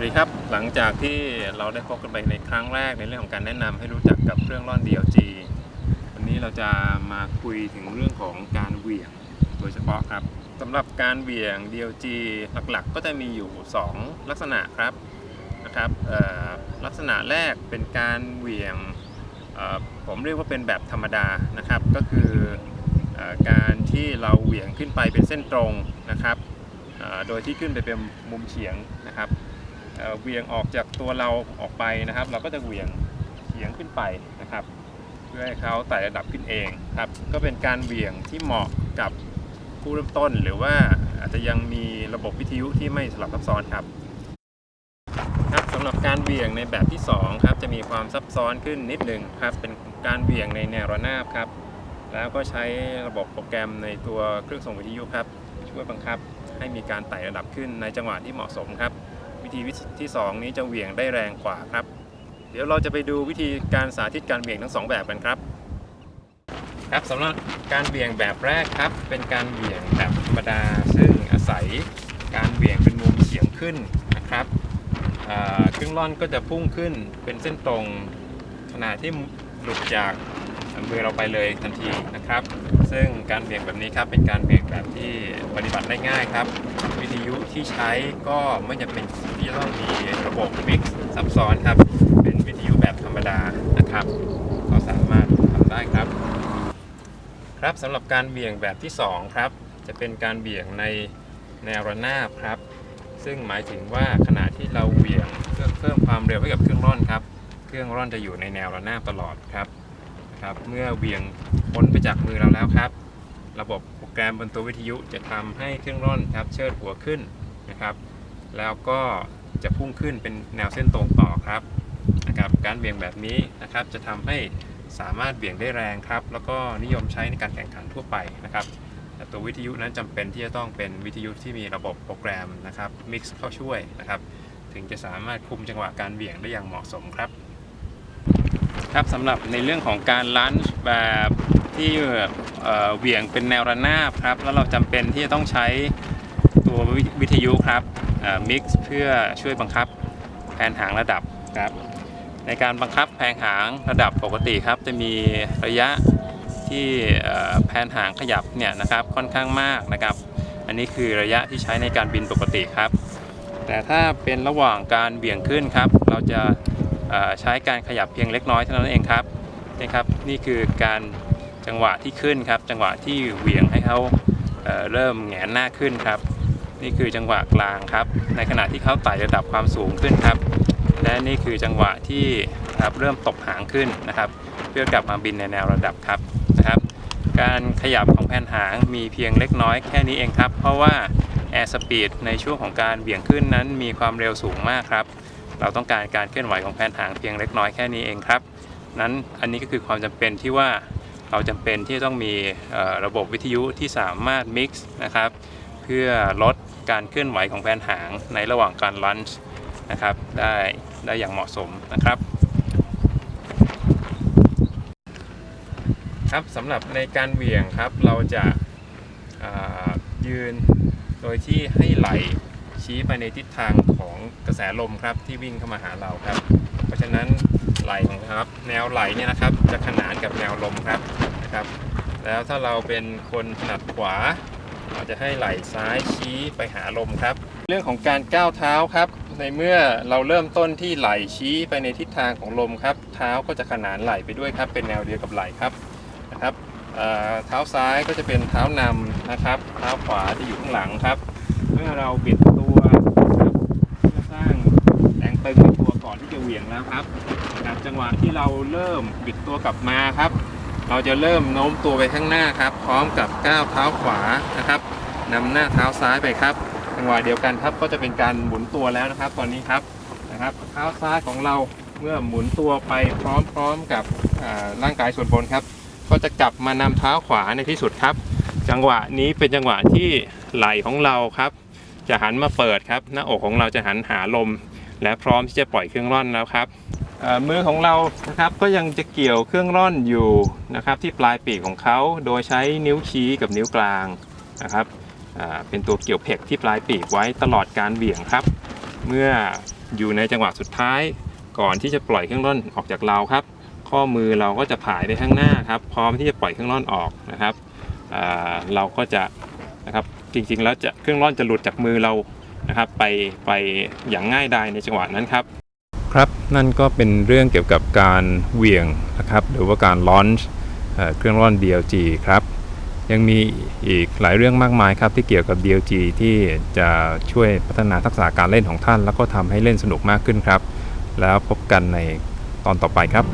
วัสดีครับหลังจากที่เราได้พบกันไปในครั้งแรกในเรื่องของการแนะนำให้รู้จักกับเครื่องร่อน DLG วันนี้เราจะมาคุยถึงเรื่องของการเหวี่ยงโดยเฉพาะครับสำหรับการเหวี่ยง DLG หลักๆ ก็จะมีอยู่ 2 ลักษณะครับนะครับลักษณะแรกเป็นการเหวี่ยงผมเรียกว่าเป็นแบบธรรมดานะครับ ก็คืออการที่เราเหวี่ยงขึ้นไปเป็นเส้นตรงนะครับโดยที่ขึ้นไปเป็นมุมเฉียงนะครับ เอ่อเหวียงออกจากตัวเราออกไปนะครับ เราก็จะเหวียงเฉียงขึ้นไปนะครับ เพื่อให้เขาไต่ระดับขึ้นเองครับก็เป็นการเหวียงที่เหมาะกับผู้เริ่มต้น หรือว่าอาจจะยังมีระบบวิทยุที่ไม่สลับซับซ้อนครับครับสำหรับการเหวียงในแบบที่สองครับจะมีความซับซ้อนขึ้นนิดหนึ่งครับเป็นการเหวียงในแนวระนาบครับแล้วก็ใช้ระบบโปรแกรมในตัวเครื่องส่งวิทยุครับช่วยบังคับให้มีการไต่ระดับขึ้นในจังหวะที่เหมาะสมครับ วิธีที่ 2 นี้จะเหวี่ยงได้แรงกว่าครับ เดี๋ยวเราจะไปดูวิธีการสาธิตการเหวี่ยงทั้งสองแบบกันครับ ครับสำหรับการเหวี่ยงแบบแรกครับ เป็นการเหวี่ยงแบบธรรมดา ซึ่งอาศัยการเหวี่ยงเป็นมุมเฉียงขึ้นนะครับเครื่องร่อนก็จะพุ่งขึ้นเป็นเส้นตรงขณะที่หลุดจาก มือเราไปเลยทันทีนะครับ ซึ่งการเบี่ยงแบบนี้ครับเป็นการเบี่ยงแบบที่ปฏิบัติได้ง่ายครับ วิทยุที่ใช้ก็ไม่จำเป็นที่จะต้องมีระบบมิกซ์ซับซ้อนครับ เป็นวิทยุแบบธรรมดานะครับ ก็สามารถทำได้ครับ ครับสำหรับการเบี่ยงแบบที่สองครับ จะเป็นการเบี่ยงในแนวระนาบครับ ซึ่งหมายถึงว่าขณะที่เราเหวี่ยงเพื่อเพิ่มความเร็วให้กับเครื่องร่อนครับ เครื่องร่อนจะอยู่ในแนวระนาบตลอดครับ ครับ เมื่อเวียงพ้นไปจากมือเราแล้วครับ ระบบโปรแกรมบนตัววิทยุจะทำให้เครื่องร่อนครับ เชิดหัวขึ้นนะครับ แล้วก็จะพุ่งขึ้นเป็นแนวเส้นตรงต่อครับนะครับการเบี่ยงแบบนี้นะครับ จะทำให้สามารถเบี่ยงได้แรงครับ แล้วก็นิยมใช้ในการแข่งขันทั่วไปนะครับแต่ตัววิทยุนั้นจำเป็นที่จะต้องเป็นวิทยุที่มีระบบโปรแกรมนะครับมิกซ์เข้าช่วยนะครับ ถึงจะสามารถคุมจังหวะการเบี่ยงได้อย่างเหมาะสมครับ ครับสำหรับในเรื่องของการลันช์แบบที่เหวี่ยงเป็นแนวระนาบครับ แล้วเราจำเป็นที่จะต้องใช้ตัววิทยุครับมิกซ์เพื่อช่วยบังคับแผนหางระดับครับ ในการบังคับแผนหางระดับปกติครับ จะมีระยะที่เอ่อแผนหางขยับเนี่ยนะครับค่อนข้างมากนะครับ อันนี้คือระยะที่ใช้ในการบินปกติครับ แต่ถ้าเป็นระหว่างการเบี่ยงขึ้นครับ เราจะ ใช้การขยับเพียงเล็กน้อยเท่านั้นเองครับนี่ครับนี่คือการจังหวะที่ขึ้นครับ จังหวะที่เหวี่ยงให้เขาเเริ่มแหงนหน้าขึ้นครับ นี่คือจังหวะกลางครับ ในขณะที่เขาไต่ระดับความสูงขึ้นครับ และนี่คือจังหวะที่ครับเริ่มตบหางขึ้นนะครับ เพื่อกลับมาบินในแนวระดับครับนะครับ การขยับของแผ่นหางมีเพียงเล็กน้อยแค่นี้เองครับ เพราะว่า Air Speed ในช่วงของการเบี่ยงขึ้นนั้นมีความเร็วสูงมากครับ เราต้องการการเคลื่อนไหวของแผ่นหางเพียงเล็กน้อยแค่นี้เองครับ นั้นอันนี้ก็คือความจำเป็นที่ว่าเราจำเป็นที่ต้องมีระบบวิทยุที่สามารถ mix นะครับเพื่อลดการเคลื่อนไหวของแผ่นหางในระหว่างการลันช์นะครับได้ได้อย่างเหมาะสมนะครับครับสำหรับในการเหวี่ยงครับเราจะายืนโดยที่ให้ไหล ชี้ไปในทิศทางของกระแสลมครับที่วิ่งเข้ามาหาเราครับ เพราะฉะนั้นไหลของครับ แนวไหลเนี่ยนะครับ จะขนานกับแนวลมครับนะครับ แล้วถ้าเราเป็นคนถนัดขวาเราจะให้ไหลซ้ายชี้ไปหาลมครับ เรื่องของการก้าวเท้าครับ ในเมื่อเราเริ่มต้นที่ไหลชี้ไปในทิศทางของลมครับ เท้าก็จะขนานไหลไปด้วยครับ เป็นแนวเดียวกับไหลครับนะครับเท้าซ้ายก็จะเป็นเท้านำนะครับ เท้าขวาจะอยู่ข้างหลังครับ เมื่อเราบิดตัวครับเพื่อสร้างแรงตึงในตัวก่อนที่จะเหวี่ยง แล้วครับจังหวะที่เราเริ่มบิดตัวกลับมาครับ เราจะเริ่มโน้มตัวไปข้างหน้าครับ พร้อมกับก้าวเท้าขวานะครับนำหน้าเท้าซ้ายไปครับ จังหวะเดียวกันครับก็จะเป็นการหมุนตัวแล้วนะครับ ตอนนี้ครับนะครับ เท้าซ้ายของเราเมื่อหมุนตัวไปพร้อมๆกับร่างกายส่วนบนครับ ก็จะกลับมานำเท้าขวาในที่สุดครับ จังหวะนี้เป็นจังหวะที่ไหล่ของเราครับ จะหันมาเปิดครับ หน้าอกของเราจะหันหาลม และพร้อมที่จะปล่อยเครื่องร่อนแล้วครับมือของเรานะครับก็ยังจะเกี่ยวเครื่องร่อนอยู่นะครับที่ปลายปีกของเขาโดยใช้นิ้วชี้กับนิ้วกลางนะครับเป็นตัวเกี่ยวเพกที่ปลายปีกไว้ตลอดการเหวี่ยงครับ เมื่ออยู่ในจังหวะสุดท้ายก่อนที่จะปล่อยเครื่องร่อนออกจากเราครับ ข้อมือเราก็จะผายไปข้างหน้าครับ พร้อมที่จะปล่อยเครื่องร่อนออกนะครับเราก็จะนะครับจริงๆแล้วจะเครื่องร่อนจะหลุดจากมือเรา นะครับไปไปอย่างง่ายดายในจังหวะนั้นครับ ครับนั่นก็เป็นเรื่องเกี่ยวกับการเหวี่ยงนะครับหรือว่าการลอนช์เครื่องร่อน DLG ครับยังมีอีกหลายเรื่องมากมายครับที่เกี่ยวกับ DLG ที่จะช่วยพัฒนาทักษะการเล่นของท่าน แล้วก็ทำให้เล่นสนุกมากขึ้นครับ แล้วพบกันในตอนต่อไปครับ